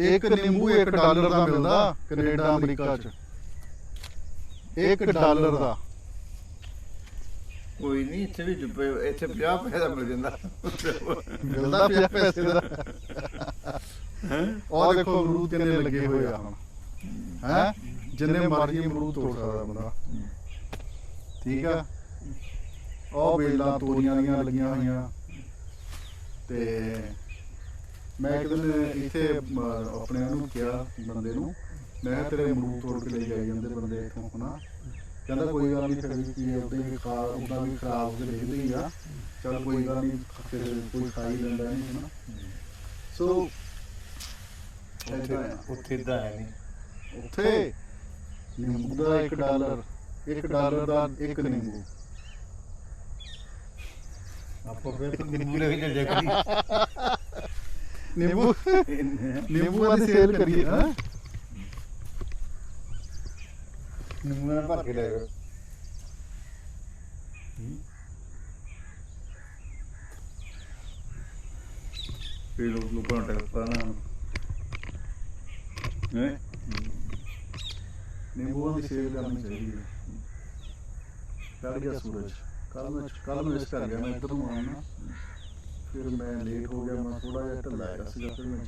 ਇੱਕ ਨਿੰਬੂ 1 ਡਾਲਰ ਦਾ ਮਿਲਦਾ ਕੈਨੇਡਾ ਅਮਰੀਕਾ 'ਚ। 1 ਡਾਲਰ ਦਾ। ਕੋਈ ਨਹੀਂ ਇੱਥੇ ਵੀ ਇੱਥੇ 50 ਪੈਸੇ ਦਾ ਮਿਲ ਜਾਂਦਾ। ਮਿਲਦਾ ਪਿਆ ਪੈਸੇ ਦਾ। ਉਹ ਦੇਖੋ ਅਮਰੂਦ ਕਿੰਨੇ ਲੱਗੇ ਹੋਏ ਆ ਹੁਣ। ਹੈ? ਜਿੰਨੇ ਮਰਜ਼ੀ ਅਮਰੂਦ ਤੋੜ ਸਕਦਾ ਬੰਦਾ। ਠੀਕ ਆ? ਉਹ ਬੇਲਾਂ ਤੋਰੀਆਂ ਦੀਆਂ ਲੱਗੀਆਂ ਹੋਈਆਂ। ਤੇ ਮੈਂ ਇੱਕ ਦਿਨ ਇੱਥੇ ਅਮ, ਆਪਣੇ ਉਹਨੂੰ ਕਿਹਾ ਬੰਦੇ ਨੂੰ ਮੈਂ ਕਿਹਾ ਤੇਰੇ ਅਮਰੂਦ ਤੋੜ ਕੇ ਲੈ ਜਾਈ ਜਾਂਦੇ ਬੰਦੇ ਇੱਥੋਂ ਹਨਾ? ਕਹਿੰਦਾ ਕੋਈ ਗੱਲ ਨਹੀਂ ਫਿਰ ਵੀ ਕੀ ਉਦਾਂ ਹੀ ਖਾ ਉਦਾਂ ਵੀ ਖਰਾਬ ਤੇ ਲਿਖਦੇ ਹੀ ਆ। ਚਲ ਕੋਈ ਗੱਲ ਨਹੀਂ ਫਿਰ ਕੋਈ ਖਾ ਹੀ ਲੈਂਦਾ ਨਹੀਂ ਹਨਾ? ਸੋ ਉੱਥੇ ਉੱਥੇ ਇਦਾਂ ਹੈ ਨਹੀਂ। ਉੱਥੇ ਨਿੰਬੂ ਦਾ 1 ਡਾਲਰ 1 ਡਾਲਰ ਦਾ ਇੱਕ ਨਿੰਬੂ। ਆਪਾਂ ਫਿਰ ਤਾਂ ਨਿੰਬੂ ਲੈ ਕੇ ਚੱਲ ਜਾ ਨਿੰਬੂ ਨਿੰਬੂਆਂ ਦੀ ਸੇਲ ਕਰੀਏ ਹਾਂ ਨਿੰਬੂ ਨਾਲ ਭਰ ਕੇ ਲੈ ਜਾਓ ਫਿਰ ਲੋਕ ਲੋਕਾਂ ਨੂੰ ਟੱਕਰ ਨਾ ਹੈ ਨਿੰਬੂਆਂ ਦੀ ਸੇਲ ਕਰਨੀ ਚਾਹੀਦੀ ਹੈ ਚੜ ਗਿਆ ਸੂਰਜ ਕੱਲ ਮੈਂ ਕੱਲ ਨੂੰ ਫਿਰ ਮੈਂ ਲੇਟ ਹੋ ਗਿਆ ਮੈਂ ਥੋੜਾ ਜਿਹਾ ਢਿੱਲਾ ਜਿਹਾ ਸੀਗਾ ਫਿਰ ਮੈਂ